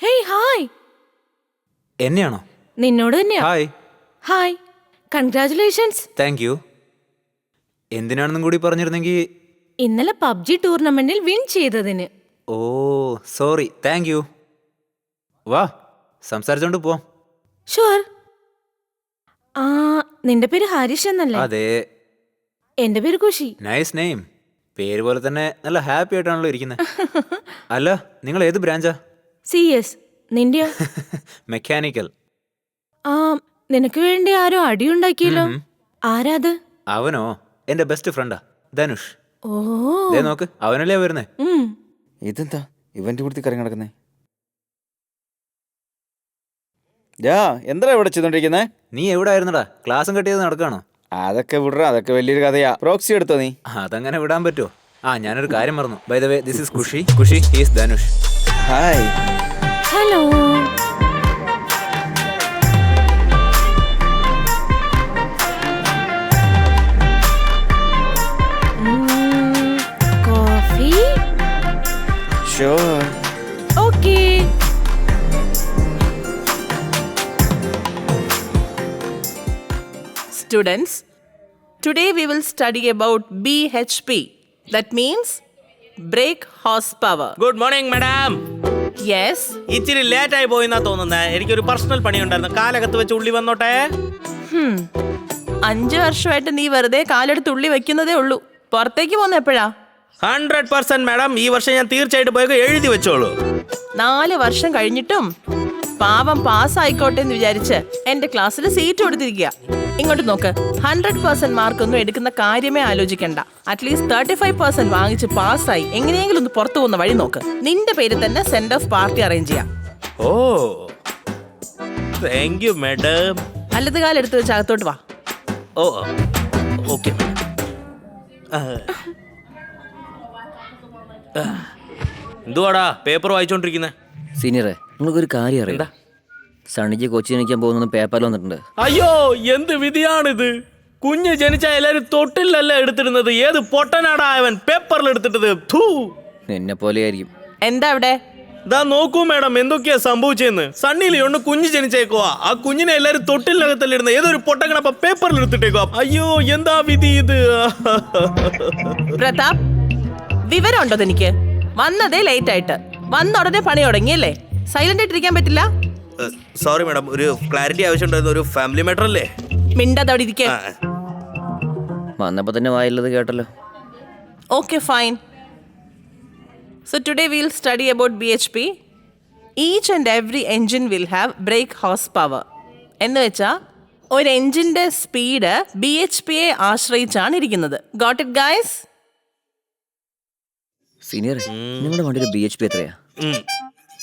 Hey hi. എന്നെയാണോ? നിന്നോട് തന്നെയാ. Hi. Hi. Congratulations thank you എന്തിനാണെന്നും കൂടി പറഞ്ഞിരുന്നെങ്കിൽ ഇന്നലെ പബ്ജി ടൂർണമെന്റിൽ വിൻ ചെയ്തതിന്. ഓ സോറി. താങ്ക് യു വാ സംസാരിച്ചോണ്ട് പോവാം ഷുവർ ആ നിന്റെ പേര് ഹാരിഷ് എന്നല്ലേ? അതെ. എന്റെ പേര് കുഷി നൈസ് നെയിം പേര് പോലെ തന്നെ നല്ല ഹാപ്പി ആയിട്ടാണല്ലോ ഇരിക്കുന്നത് അല്ല നിങ്ങൾ ഏത് ബ്രാഞ്ചാ? C S. നിന്റെ മെക്കാനിക്കൽ. ആ നിനക്ക് വേണ്ടി ആരോ അടിയുണ്ടാക്കിയല്ലോ ഉണ്ടാക്കിയല്ലോ. ആരാത് അവനോ? എന്റെ ബെസ്റ്റ് ഫ്രണ്ടാ ധനുഷ്. ഓ. ദേ നോക്ക് അവനല്ലേ വരുന്നേ? ഉം. ഇതെന്താ? ഇവന്റെ കൂടുതൽ കറങ്ങി നടക്കുന്നേ. യാ എന്താ ഇവിടെ ചെയ്തോണ്ടിരിക്കുന്നേ നീ എവിടെ ആയിരുന്നടാ ക്ലാസ്സും കെട്ടിയത് നടക്കാണോ? അതൊക്കെ വിടറ അതൊക്കെ വലിയൊരു കഥയാ. പ്രോക്സി എടുത്തോ നീ? അതങ്ങനെ വിടാൻ പറ്റുമോ ആ ഞാനൊരു കാര്യം മറന്നു. By the way this is Khushi Khushi is Dhanush hi hello Students, today we will study about BHP. That means brake horsepower. Good morning madam Yes, ഇച്ചിരി ലേറ്റ് ആയി പോയിന്നാ തോന്നുന്നത് എനിക്കൊരു പേഴ്സണൽ പണിയുണ്ടായിരുന്നു. കാലകത്ത് വെച്ച് ഉള്ളി വന്നോട്ടെ? അഞ്ച് വർഷമായിട്ട് നീ വെറുതെ കാലെടുത്ത് ഉള്ളി വെക്കുന്നതേ ഉള്ളൂ. പുറത്തേക്ക് പോകുന്ന എപ്പോഴാ? ഹൺഡ്രഡ് പെർസെന്റ് മാഡം ഈ വർഷം ഞാൻ തീർച്ചയായിട്ടും പോയി എഴുതി വെച്ചോളൂ. നാല് വർഷം കഴിഞ്ഞിട്ടും പാവം പാസ് പാസ്സായിക്കോട്ടെ എന്ന് വിചാരിച്ച് എന്റെ ക്ലാസ്സിൽ സീറ്റ് കൊടുത്തിരിക്കുക. ഇങ്ങോട്ട് നോക്ക്. ഹൺഡ്രഡ് പെർസെന്റ് മാർക്കൊന്നും എടുക്കുന്ന കാര്യമേ ആലോചിക്കണ്ട. At least thirty five percent വാങ്ങിച്ച് പാസ്സായി എങ്ങനെയെങ്കിലും ഒന്ന് പുറത്തു പോകുന്ന വഴി നോക്ക്. നിന്റെ പേര് തന്നെ സെൻഡ് ഓഫ് പാർട്ടി അറേഞ്ച് ചെയ്യാം. ഓ. താങ്ക് യു മാഡം അല്ലത് കാലെടുത്ത് വെച്ച് അകത്തോട്ട് വാ. ഓ ഓക്കെ എന്തുവാടാ? പേപ്പർ വായിച്ചോണ്ടിരിക്കുന്നേ. സീനിയറെ നിങ്ങൾക്കൊരു കാര്യം അറിയാം. സണിജി കൊച്ചി ജനിക്കാൻ പോകുന്ന പേപ്പറിൽ വന്നിട്ടുണ്ട്. അയ്യോ എന്ത് വിധിയാണിത്? കുഞ്ഞ് ജനിച്ച എല്ലാരും തൊട്ടിലല്ല എടുത്തിരുന്നത് ഏത് പൊട്ടനാടായവൻ പേപ്പറിൽ എടുത്തിട്ടത്? എന്നെ നിന്നെ പോലെയായിരിക്കും എന്താ അവിടെ? ദാ നോക്കൂ മാഡം എന്തൊക്കെയാ സംഭവിച്ചെന്ന്. സണ്ണിയിൽ ഒന്ന് കുഞ്ഞ് ജനിച്ചേക്കുവാ. ആ കുഞ്ഞിനെ എല്ലാരും തൊട്ടിലിനകത്തല്ല ഇടുന്ന ഏതൊരു പൊട്ടക്കണപ്പ പേപ്പറിൽ എടുത്തിട്ടേക്കുവാ. അയ്യോ എന്താ വിധി ഇത്? പ്രതാപ് വിവരമുണ്ടോ തനിക്ക് വന്നതേ ലേറ്റ് ആയിട്ട്. വന്ന ഉടനെ പണി തുടങ്ങിയല്ലേ സൈലന്റ് ആയിട്ടിരിക്കാൻ പറ്റില്ല? സോറി മാഡം ഒരു ക്ലാരിറ്റി ആവശ്യമുണ്ടായിരുന്നു ഒരു ഫാമിലി മാറ്റർ അല്ലേ? മിണ്ടാതെ അവിടെ ഇരിക്കേ വന്നപ്പോൾ തന്നെ വായുള്ളത് കേട്ടല്ലോ. Today will So today we'll study about BHP. Each and every engine will have brake horsepower. എന്ന് വെച്ചാൽ ഒരു എഞ്ചിന്റെ സ്പീഡ് ബി എച്ച് പിയെ ആശ്രയിച്ചാണ് ഇരിക്കുന്നത്. ഗോട്ട് ഇറ്റ് ഗൈസ് സീനിയർ നിങ്ങളുടെ വണ്ടിയുടെ ബി എച്ച് പി എത്രയാ?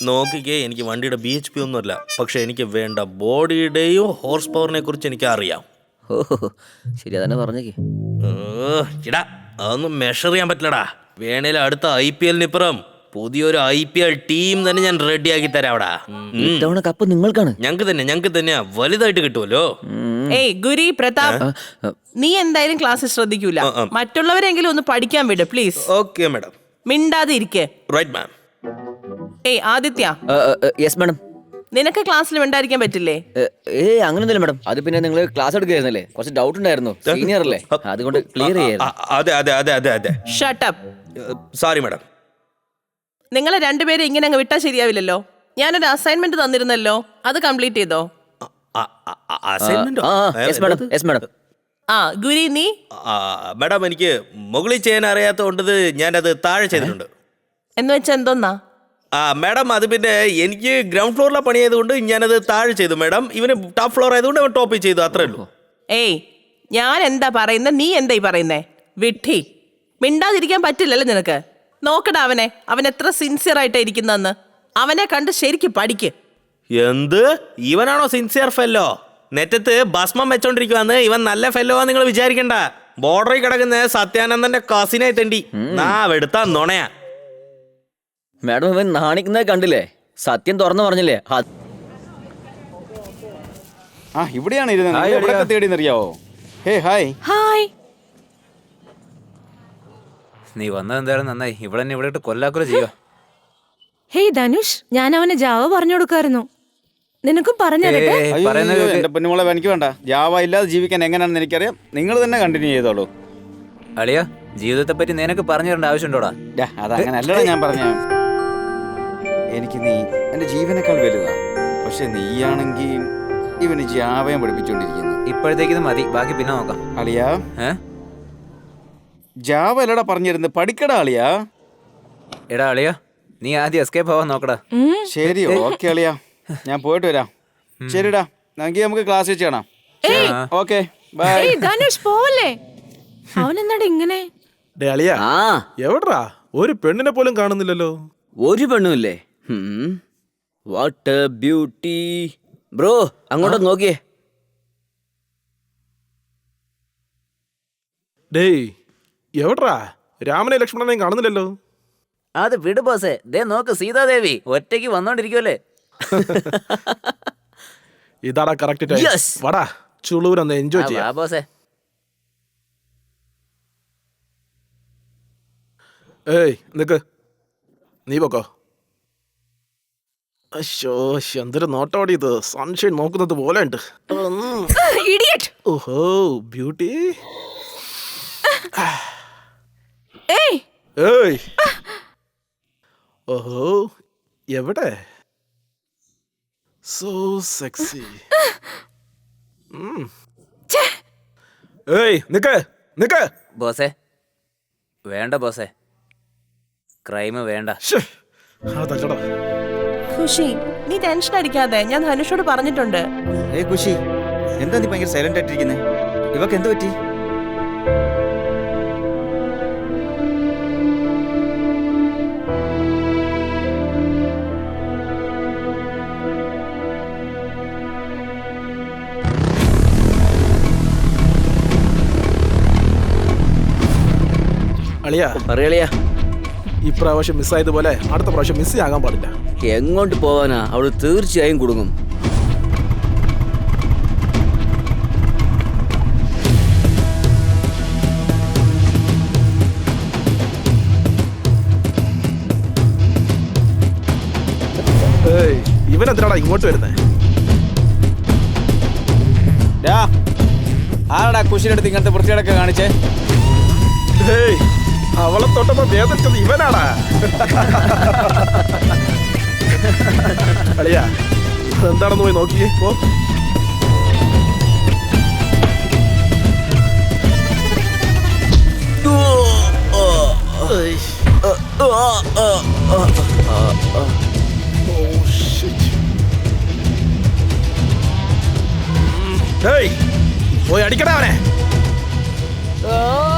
നോക്കിക്കേ എനിക്ക് വണ്ടിയുടെ ബി എച്ച് പി ഒന്നുമല്ല. പക്ഷെ എനിക്ക് വേണ്ട ബോഡിയുടെയും ഹോഴ്സ് പവറിനെ കുറിച്ച് എനിക്ക് അറിയാം ഓ ശരി അതന്നെ പറഞ്ഞേ ഇടാ അതൊന്നും മെഷർ ചെയ്യാൻ പറ്റില്ലടാ. വേണേൽ അടുത്ത ഐ പി എല്ലിനിപ്പുറം പുതിയൊരു ഐ പി എൽ ടീം തന്നെ ഞാൻ റെഡിയാക്കി തരാം അവിടെ ഇത്തവണ കപ്പ് നിങ്ങൾക്കാണ്. ഞങ്ങൾക്ക് തന്നെ ഞങ്ങൾക്ക് തന്നെയാ. വലുതായിട്ട് കിട്ടുമല്ലോ ഏയ് ഗുരി പ്രതാപ് നീ എന്തായാലും ക്ലാസ്സിൽ ശ്രദ്ധിക്കൂല. മറ്റുള്ളവരെങ്കിലും ഒന്ന് പഠിക്കാൻ വിട് പ്ലീസ് ഓക്കെ മാഡം മിണ്ടാതെ ഇരിക്കേ റൈറ്റ് മാം ഏയ് ആദിത്യ. Yes madam. നിനക്ക് ക്ലാസ്സിൽ വേണ്ടായിരിക്കാൻ പറ്റില്ലേ? ഏ അങ്ങനൊന്നുമില്ല മാഡം. അത് പിന്നെ നിങ്ങൾ ക്ലാസ് എടുക്കുകയായിരുന്നല്ലേ? കുറച്ച് ഡൗട്ട് ഉണ്ടായിരുന്നു. സീനിയർ അല്ലേ? അതുകൊണ്ട് ക്ലിയർ അതെ അതെ അതെ അതെ അതെ. Shut up sorry madam. നിങ്ങളെ രണ്ടുപേരും ഇങ്ങനെ അങ്ങ് വിട്ടാൽ ശരിയാവില്ലല്ലോ? ഞാനൊരു അസൈൻമെന്റ് തന്നിരുന്നല്ലോ. അത് കംപ്ലീറ്റ് ചെയ്തോ? അസൈൻമെന്റോ ആ ഗുരി നീ? മാഡം എനിക്ക് മുകളിൽ ചെയ്യാൻ ഞാൻ ഞാനത് താഴെ ചെയ്തിട്ടുണ്ട്. എന്ന് വെച്ചാ എന്തോന്നാ? ആ മാഡം അത് പിന്നെ എനിക്ക് ഗ്രൗണ്ട് ഫ്ലോറിലെ പണിയായതുകൊണ്ട് ഞാനത് താഴെ ചെയ്തു മാഡം. ഇവന് ടോപ്പ് ഫ്ലോർ ആയതുകൊണ്ട് അവൻ ടോപ്പിൽ ചെയ്തു അത്രേ ഉള്ളൂ. ഏയ് ഞാൻ എന്താ പറയുന്നത് നീ എന്താ ഈ പറയുന്നേ? വിട്ടി. മിണ്ടാതിരിക്കാൻ പറ്റില്ലല്ലോ നിനക്ക്? നോക്കടാ അവനെ. അവൻ എത്ര സിൻസിയർ ആയിട്ടാ ഇരിക്കുന്നെന്ന് അവനെ കണ്ട് ശരിക്ക് പഠിക്ക്. എന്ത്? ഇവനാണോ സിൻസിയർ ഫെല്ലോ നെറ്റത്ത് ഭസ്മം വെച്ചോണ്ടിരിക്കുവാന്ന്. ഇവൻ നല്ല ഫെല്ലോ നിങ്ങൾ വിചാരിക്കണ്ട. ബോർഡറിൽ കിടക്കുന്ന സത്യാനന്ദന്റെ കസിനായി തണ്ടി. നാ എടുത്താ നുണയാ. മാഡം ഇവൻ നാണിക്കുന്നത് കണ്ടില്ലേ? സത്യം തുറന്നു പറഞ്ഞില്ലേ? അത് ആ ഇവിടെയാണ് ഇരുന്നത്. തേടിയെന്നറിയാവോ? Hey hi. ഹായ്. നീ വന്നത് എന്തായാലും നന്നായി. ഇവിടെ തന്നെ ഇവിടെ ഇട്ട് കൊല്ലാക്കുക ചെയ്യുക? ഹേയ് ധനുഷ് ഞാൻ അവന് ജാവ പറഞ്ഞു കൊടുക്കായിരുന്നു നിനക്കും കേൾക്ക്. എന്റെ പൊന്നുമോളെ എനിക്ക് വേണ്ട. ജാവ ഇല്ലാതെ ജീവിക്കാൻ എങ്ങനെയാണെന്ന് എനിക്കറിയാം. നിങ്ങൾ തന്നെ കണ്ടിന്യൂ ചെയ്തോളൂ. അളിയ ജീവിതത്തെ പറ്റി നിനക്ക് പറഞ്ഞു തരേണ്ട ആവശ്യമുണ്ടോടാ? അല്ലടാ ഞാൻ പറഞ്ഞ എനിക്ക് നീ എന്റെ ജീവനേക്കാൾ വലുതാണ് പക്ഷെ നീയാണെങ്കിൽ ഇവന് ജാവയം പഠിപ്പിച്ചോണ്ടിരിക്കുന്നു. ഇപ്പോഴത്തേക്ക് ഇത് മതി. ബാക്കി പിന്നെ നോക്കാം. അളിയാ. ജാവ അല്ലടാ പറഞ്ഞിരുന്ന്. പഠിക്കടാ അളിയാ. എടാ അളിയാ നീ ആദ്യം എസ്കേപ്പ് ആവാൻ നോക്കടാ. ശരി ഓക്കെ അളിയാ. ഞാൻ പോയിട്ട് വരാം. ശരിടാ നമുക്ക് നമുക്ക് ക്ലാസ് വെച്ച് കാണാം. ഓക്കെ ബൈ ധനുഷ് പോവല്ലേ? അവനെന്നാടാ ഇങ്ങനെ? ഡേ അളിയാ. ആ. എവിടാ ഒരു പെണ്ണിനെ പോലും കാണുന്നില്ലല്ലോ. ഒരു പെണ്ണുമില്ലേ വാട്ട് ബ്യൂട്ടി ബ്രോ അങ്ങോട്ട് നോക്കിയേ. ഡേയ് എവിടാ? രാമനെ ലക്ഷ്മണനെയും കാണുന്നില്ലല്ലോ. അത് വിട് ബോസേ. ദേ നോക്ക് സീതാദേവി ഒറ്റയ്ക്ക് വന്നോണ്ടിരിക്കുവല്ലേ? ഇതാടാ കറക്റ്റ് ടൈം. വാടാ ചുളൂരൊന്ന് എൻജോയ് ചെയ്യാം. ബോസേ. ഏയ് നിക്ക്. നീ പൊക്കോ. അശോ എന്തൊരു നോട്ടോടി ഇത്. സൺഷൈൻ നോക്കുന്നത് പോലെ ഉണ്ട് ഇഡിയറ്റ് ഓഹോ ബ്യൂട്ടി ഏയ്! ഏയ്! ഓഹോ എവിടെ? സോ സെക്സി ഏയ് നിക്ക് നിക്ക്. ബോസേ വേണ്ട ബോസേ. ക്രൈം വേണ്ട. അതല്ലടാ ഖുഷി നീ ടെൻഷൻ അടിക്കാതെ ഞാൻ ധനുഷോട് പറഞ്ഞിട്ടുണ്ട്. ഏ കുശി എന്താ നീ ഭയങ്കര സൈലന്റ് ആയിട്ടിരിക്കുന്നേ? ഇവക്ക് എന്ത് പറ്റി? അളിയാ പറയളിയാ ഇപ്രാവശ്യം മിസ്സായതുപോലെ അടുത്ത പ്രാവശ്യം മിസ് ആകാൻ പാടില്ല. എങ്ങോട്ട് പോവാനാ? അവൾ തീർച്ചയായും കുടുങ്ങും. ഇവനെന്തിനാടാ ഇങ്ങോട്ട് വരുന്നേ? ആരടാ കുശിനെടുത്ത് ഇങ്ങനത്തെ വൃത്തിയടക്കെ കാണിച്ചേ? ഏയ് അവളെ തൊട്ടപ്പോ വേദനിച്ചത് ഇവനാടാ അളിയാ എന്താണെന്ന് പോയി നോക്കിയേ പോ. പോയി അടിക്കടാ അവനെ. ഓ